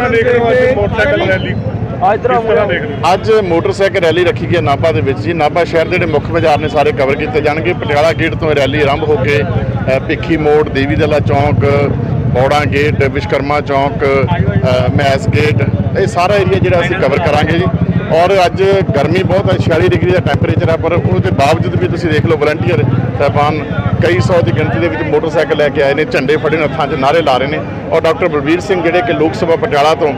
ਤਰ੍ਹਾਂ ਦੇਖ ਰਹੇ ਹੋ ਅੱਜ ਮੋਟਰਸਾਈਕਲ ਰੈਲੀ ਅੱਜ ਤਰ੍ਹਾਂ ਕਿਸ ਤਰ੍ਹਾਂ ਦੇਖ ਰਹੇ ਹੋ ਅੱਜ ਮੋਟਰਸਾਈਕਲ ਰੈਲੀ ਰੱਖੀ ਗਈ ਹੈ ਨਾਭਾ ਦੇ ਵਿੱਚ ਜੀ। ਨਾਭਾ ਸ਼ਹਿਰ ਦੇ ਜਿਹੜੇ ਮੁੱਖ ਬਾਜ਼ਾਰ ਨੇ ਸਾਰੇ ਕਵਰ ਕੀਤੇ ਜਾਣਗੇ। ਪਟਿਆਲਾ ਗੇਟ ਤੋਂ ਰੈਲੀ ਆਰੰਭ ਹੋ ਕੇ ਭਿੱਖੀ ਮੋੜ ਦੇਵੀ ਦਲਾ ਚੌਂਕ ਬੌੜਾ ਗੇਟ ਵਿਸ਼ਕਰਮਾ ਚੌਂਕ ਮੈਸ ਗੇਟ ਇਹ ਸਾਰਾ ਏਰੀਆ ਜਿਹੜਾ ਅਸੀਂ ਕਵਰ ਕਰਾਂਗੇ ਜੀ। ਔਰ ਅੱਜ ਗਰਮੀ ਬਹੁਤ ਹੈ 46 ਡਿਗਰੀ ਦਾ ਟੈਂਪਰੇਚਰ ਹੈ ਪਰ ਉਹਦੇ ਬਾਵਜੂਦ ਵੀ ਤੁਸੀਂ ਦੇਖ ਲਓ ਵਲੰਟੀਅਰ ਸਾਹਿਬਾਨ ਕਈ ਸੌ ਦੀ ਗਿਣਤੀ ਦੇ ਵਿੱਚ ਮੋਟਰਸਾਈਕਲ ਲੈ ਕੇ ਆਏ ਨੇ ਝੰਡੇ ਫੜੇ ਨੇ ਹੱਥਾਂ 'ਚ ਨਾਰੇ ਲਾ ਰਹੇ ਨੇ ਔਰ ਡਾਕਟਰ ਬਲਬੀਰ ਸਿੰਘ ਜਿਹੜੇ ਕਿ ਲੋਕ ਸਭਾ ਪਟਿਆਲਾ ਤੋਂ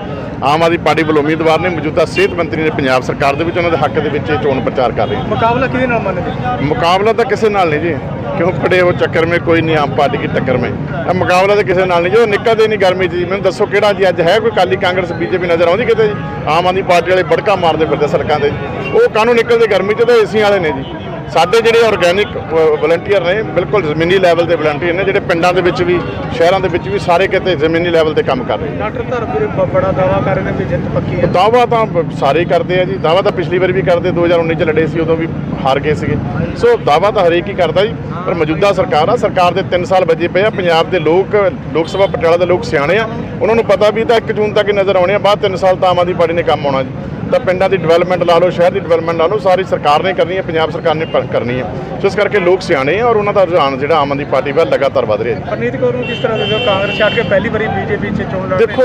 ਆਮ ਆਦਮੀ ਪਾਰਟੀ ਵੱਲੋਂ ਉਮੀਦਵਾਰ ਨੇ ਮੌਜੂਦਾ ਸਿਹਤ ਮੰਤਰੀ ਨੇ ਪੰਜਾਬ ਸਰਕਾਰ ਦੇ ਵਿੱਚ ਉਹਨਾਂ ਦੇ ਹੱਕ ਦੇ ਵਿੱਚ ਇਹ ਚੋਣ ਪ੍ਰਚਾਰ ਕਰ ਰਹੇ ਨੇ। ਮੁਕਾਬਲਾ ਕਿਹਦੇ ਨਾਲ ਮੰਨਦੇ ਮੁਕਾਬਲਾ ਤਾਂ ਕਿਸੇ ਨਾਲ ਨਹੀਂ ਜੀ ਕਿਉਂ ਪੜੇ ਉਹ ਚੱਕਰ ਮੇ ਕੋਈ ਨਹੀਂ ਆਮ ਪਾਰਟੀ ਦੀ ਟੱਕਰ ਮੇ। ਇਹ ਮੁਕਾਬਲਾ ਤਾਂ ਕਿਸੇ ਨਾਲ ਨਹੀਂ ਜਦੋਂ ਨਿਕਲਦੇ ਨਹੀਂ ਗਰਮੀ ਜੀ ਮੈਨੂੰ ਦੱਸੋ ਕਿਹੜਾ ਜੀ ਅੱਜ ਹੈ ਕੋਈ ਕਾਲੀ ਕਾਂਗਰਸ ਬੀਜੇਪੀ ਨਜ਼ਰ ਆਉਂਦੀ ਕਿਤੇ ਜੀ? ਆਮ ਆਦਮੀ ਪਾਰਟੀ ਵਾਲੇ ਬੜਕਾ ਮਾਰਦੇ ਫਿਰਦੇ ਸੜਕਾਂ ਜੀ। ਉਹ ਕਾਹਨੂੰ ਨਿਕਲਦੇ ਗਰਮੀ 'ਚ ਤਾਂ ਏਸੀ ਵਾਲੇ ਨੇ ਜੀ। ਸਾਡੇ ਜਿਹੜੇ ਆਰਗੈਨਿਕ ਵਲੰਟੀਅਰ ਨੇ ਬਿਲਕੁਲ ਜ਼ਮੀਨੀ ਲੈਵਲ ਤੇ ਵਲੰਟੀਅਰ ਨੇ ਜਿਹੜੇ ਪਿੰਡਾਂ ਦੇ ਵਿੱਚ ਵੀ ਸ਼ਹਿਰਾਂ ਦੇ ਵਿੱਚ ਵੀ ਸਾਰੇ ਕਿਤੇ ਜ਼ਮੀਨੀ ਲੈਵਲ ਤੇ ਕੰਮ ਕਰ ਰਹੇ ਨੇ। ਡਾਕਟਰ ਧਰਮਵੀਰ ਬੜਾ ਦਾਵਾ ਕਰ ਰਹੇ ਨੇ ਵੀ ਜਿੱਤ ਪੱਕੀ ਹੈ। ਦਾਵਾ ਤਾਂ ਸਾਰੇ ਕਰਦੇ ਆ ਜੀ। ਦਾਵਾ ਤਾਂ ਪਿਛਲੀ ਵਾਰ ਵੀ ਕਰਦੇ 2019 ਚ ਲੜੇ ਸੀ ਉਦੋਂ ਵੀ ਹਾਰ ਗਏ ਸੀਗੇ। ਸੋ ਦਾਵਾ ਤਾਂ ਹਰੇਕ ਹੀ ਕਰਦਾ ਜੀ ਪਰ ਮੌਜੂਦਾ ਸਰਕਾਰ ਆ ਸਰਕਾਰ ਦੇ 3 ਸਾਲ ਵੱਜੇ ਪਏ ਆ। ਪੰਜਾਬ ਦੇ ਲੋਕ ਲੋਕ ਸਭਾ ਪਟਿਆਲਾ ਦੇ ਲੋਕ ਸਿਆਣੇ ਆ। ਉਹਨਾਂ ਨੂੰ ਪਤਾ ਵੀ ਤਾਂ 1 ਜੂਨ ਤੱਕ ਹੀ ਨਜ਼ਰ ਆਉਣੇ ਆ ਬਾਅਦ 3 ਸਾਲ ਤਾਂ ਆਮ ਆਦਮੀ ਪਾਰਟੀ ਨੇ ਕੰਮ ਆਉਣਾ ਜੀ। ਤਾਂ ਪਿੰਡਾਂ ਦੀ ਡਿਵੈਲਪਮੈਂਟ ਲਾ ਲਓ ਸ਼ਹਿਰ ਦੀ ਡਿਵੈਲਪਮੈਂਟ ਲਾ ਲਓ ਸਾਰੀ ਸਰਕਾਰ ਨੇ ਕਰਨੀ ਹੈ ਪੰਜਾਬ ਸਰਕਾਰ ਨੇ ਕਰਨੀ ਹੈ। ਸੋ ਇਸ ਕਰਕੇ ਲੋਕ ਸਿਆਣੇ ਆ ਔਰ ਉਹਨਾਂ ਦਾ ਰੁਝਾਨ ਜਿਹੜਾ ਆਮ ਆਦਮੀ ਪਾਰਟੀ ਵੱਲ ਲਗਾਤਾਰ ਵਧ ਰਿਹਾ ਜੀ। ਪਰਨੀਤ ਕੌਰ ਨੂੰ ਕਿਸ ਤਰ੍ਹਾਂ ਦੇ ਦਿਓ? ਕਾਂਗਰਸ ਛੱਡ ਕੇ ਪਹਿਲੀ ਵਾਰੀ ਬੀਜੇਪੀ 'ਚ ਚੋਣ ਲੜ ਦੇਖੋ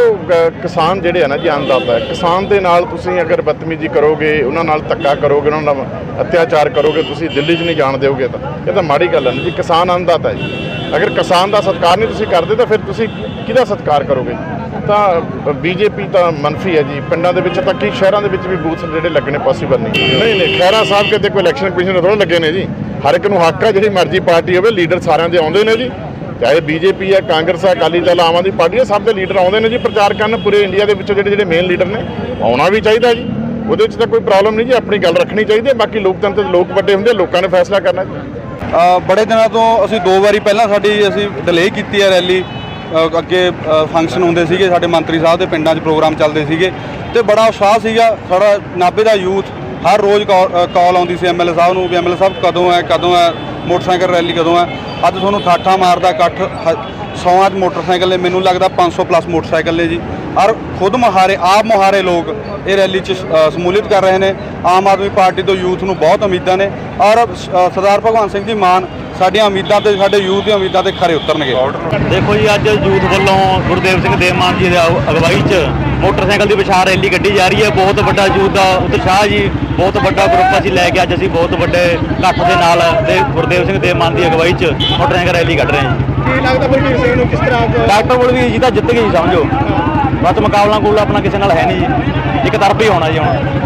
ਕਿਸਾਨ ਜਿਹੜੇ ਆ ਨਾ ਜੀ ਹੈ ਕਿਸਾਨ ਦੇ ਨਾਲ ਤੁਸੀਂ ਅਗਰ ਬਦਤਮੀਜ਼ੀ ਕਰੋਗੇ ਉਹਨਾਂ ਨਾਲ ਧੱਕਾ ਕਰੋਗੇ ਉਹਨਾਂ ਨਾਲ ਅਤਿਆਚਾਰ ਕਰੋਗੇ ਤੁਸੀਂ ਦਿੱਲੀ 'ਚ ਨਹੀਂ ਜਾਣ ਦਿਓਗੇ ਤਾਂ ਇਹ ਤਾਂ ਮਾੜੀ ਗੱਲ ਹੈ ਨਾ ਜੀ ਕਿਸਾਨ ਅੰਨਦਾਤਾ ਹੈ ਜੀ। ਅਗਰ ਕਿਸਾਨ ਦਾ ਸਤਿਕਾਰ ਨਹੀਂ ਤੁਸੀਂ ਕਰਦੇ ਤਾਂ ਫਿਰ ਤੁਸੀਂ ਕਿਹਦਾ ਸਤਿਕਾਰ ਕਰੋਗੇ? ਤਾਂ ਬੀਜੇਪੀ ਤਾਂ ਮੰਨਫੀ ਹੈ ਜੀ। ਪਿੰਡਾਂ ਦੇ ਵਿੱਚ ਤਾਂ ਕੀ ਸ਼ਹਿਰਾਂ ਦੇ ਵਿੱਚ ਵੀ ਬੂਥ ਜਿਹੜੇ ਲੱਗਣੇ ਪੋਸੀਬਲ ਨਹੀਂ ਨਹੀਂ ਨਹੀਂ ਖੈਰਾ ਸਾਹਿਬ ਕਿਤੇ ਕੋਈ ਇਲੈਕਸ਼ਨ ਕਮਿਸ਼ਨ ਥੋੜਾ ਲੱਗੇ ਨੇ ਜੀ। ਹਰ ਇੱਕ ਨੂੰ ਹੱਕ ਹੈ ਜਿਹੜੀ ਮਰਜ਼ੀ ਪਾਰਟੀ ਹੋਵੇ ਲੀਡਰ ਸਾਰਿਆਂ ਦੇ ਆਉਂਦੇ ਨੇ ਜੀ। ਚਾਹੇ ਬੀਜੇਪੀ ਹੈ ਕਾਂਗਰਸ ਹੈ ਅਕਾਲੀ ਦਲ ਆਮ ਆਦਮੀ ਪਾਰਟੀ ਹੈ ਸਭ ਦੇ ਲੀਡਰ ਆਉਂਦੇ ਨੇ ਜੀ। ਪ੍ਰਚਾਰ ਕਰਨ ਪੂਰੇ ਇੰਡੀਆ ਦੇ ਵਿੱਚ ਜਿਹੜੇ ਜਿਹੜੇ ਮੇਨ ਲੀਡਰ ਨੇ ਆਉਣਾ ਵੀ ਚਾਹੀਦਾ ਜੀ। ਉਹਦੇ ਵਿੱਚ ਤਾਂ ਕੋਈ ਪ੍ਰੋਬਲਮ ਨਹੀਂ ਜੀ ਆਪਣੀ ਗੱਲ ਰੱਖਣੀ ਚਾਹੀਦੀ ਹੈ। ਬਾਕੀ ਲੋਕਤੰਤਰ ਦੇ ਲੋਕ ਵੱਡੇ ਹੁੰਦੇ ਆ, ਲੋਕਾਂ ਨੇ ਫੈਸਲਾ ਕਰਨਾ ਬੜੇ ਦਿਨਾਂ ਤੋਂ ਅਸੀਂ ਦੋ ਵਾਰੀ ਪਹਿਲਾਂ ਸਾਡੀ ਅਸੀਂ ਡਿਲੇ ਕੀਤੀ ਹੈ ਰੈਲੀ ਅੱਗੇ ਫੰਕਸ਼ਨ ਹੁੰਦੇ ਸੀਗੇ, ਸਾਡੇ ਮੰਤਰੀ ਸਾਹਿਬ ਦੇ ਪਿੰਡਾਂ 'ਚ ਪ੍ਰੋਗਰਾਮ ਚੱਲਦੇ ਸੀਗੇ ਤੇ ਬੜਾ ਉਤਸ਼ਾਹ ਸੀਗਾ, ਸਾਡਾ ਨਾਭੇ ਦਾ ਯੂਥ ਹਰ ਰੋਜ਼ ਕਾਲ ਆਉਂਦੀ ਸੀ ਐਮਐਲਏ ਸਾਹਿਬ ਨੂੰ ਵੀ ਐਮਐਲਏ ਸਾਹਿਬ ਕਦੋਂ ਹੈ ਕਦੋਂ ਹੈ, ਮੋਟਰਸਾਈਕਲ ਰੈਲੀ ਕਦੋਂ ਹੈ। ਅੱਜ ਤੁਹਾਨੂੰ ਠਾਠਾ ਮਾਰਦਾ ਇਕੱਠ, ਹ- ਸੌਆਂ ਮੋਟਰਸਾਈਕਲ ਨੇ, ਮੈਨੂੰ ਲੱਗਦਾ 500 ਪਲੱਸ ਮੋਟਰਸਾਈਕਲ ਨੇ ਜੀ। ਔਰ ਖੁਦ ਮੁਹਾਰੇ ਆਪ ਮੁਹਾਰੇ ਲੋਕ ਇਹ ਰੈਲੀ 'ਚ ਅ, ਸਮੂਲੀਅਤ ਕਰ ਰਹੇ ਨੇ। ਆਮ ਆਦਮੀ ਪਾਰਟੀ ਤੋਂ ਯੂਥ ਨੂੰ ਬਹੁਤ ਉਮੀਦਾਂ ਨੇ ਔਰ ਸਰਦਾਰ ਭਗਵੰਤ ਸਿੰਘ ਜੀ ਮਾਨ ਸਾਡੀਆਂ ਉਮੀਦਾਂ ਤੇ ਸਾਡੇ ਯੂਥ ਦੀਆਂ ਉਮੀਦਾਂ ਤੇ ਖਰੇ ਉਤਰਨਗੇ। ਦੇਖੋ ਜੀ ਅੱਜ ਯੂਥ ਵੱਲੋਂ ਗੁਰਦੇਵ ਸਿੰਘ ਦੇਵਮਾਨ ਜੀ ਦੀ ਅਗੁ- ਅਗਵਾਈ 'ਚ ਮੋਟਰਸਾਈਕਲ ਦੀ ਵਿਚਾਰ ਰੈਲੀ ਕੱਢੀ ਜਾ ਰਹੀ ਹੈ। ਬਹੁਤ ਵੱਡਾ ਯੂਥ ਦਾ ਉਤਸ਼ਾਹ ਜੀ ਬਹੁਤ ਵੱਡਾ ਗਰੁੱਪ ਅਸੀਂ ਲੈ ਕੇ ਅੱਜ ਅਸੀਂ ਬਹੁਤ ਵੱਡੇ ਇਕੱਠ ਦੇ ਨਾਲ ਤੇ ਗੁਰਦੇਵ ਸਿੰਘ ਦੇਵਮਾਨ ਦੀ ਅਗਵਾਈ 'ਚ ਮੋਟਰਸਾਈਕਲ ਰੈਲੀ ਕੱਢ ਰਹੇ ਹਾਂ। ਜੀ ਕੀ ਲੱਗਦਾ ਬਲਬੀਰ ਸਿੰਘ ਨੂੰ ਕਿਸ ਤਰ੍ਹਾਂ ਡਾਕਟਰ ਬਲਵੀਰ ਜੀ ਤਾਂ ਜਿੱਤ ਗਏ ਜੀ ਸਮਝੋ। ਬਸ ਮੁਕਾਬਲਾ ਕੋਲ ਆਪਣਾ ਕਿਸੇ ਨਾਲ ਹੈ ਨਹੀਂ ਜੀ। ਇੱਕ ਤਰਫ ਹੀ ਹੋਣਾ ਜੀ ਹੁਣ।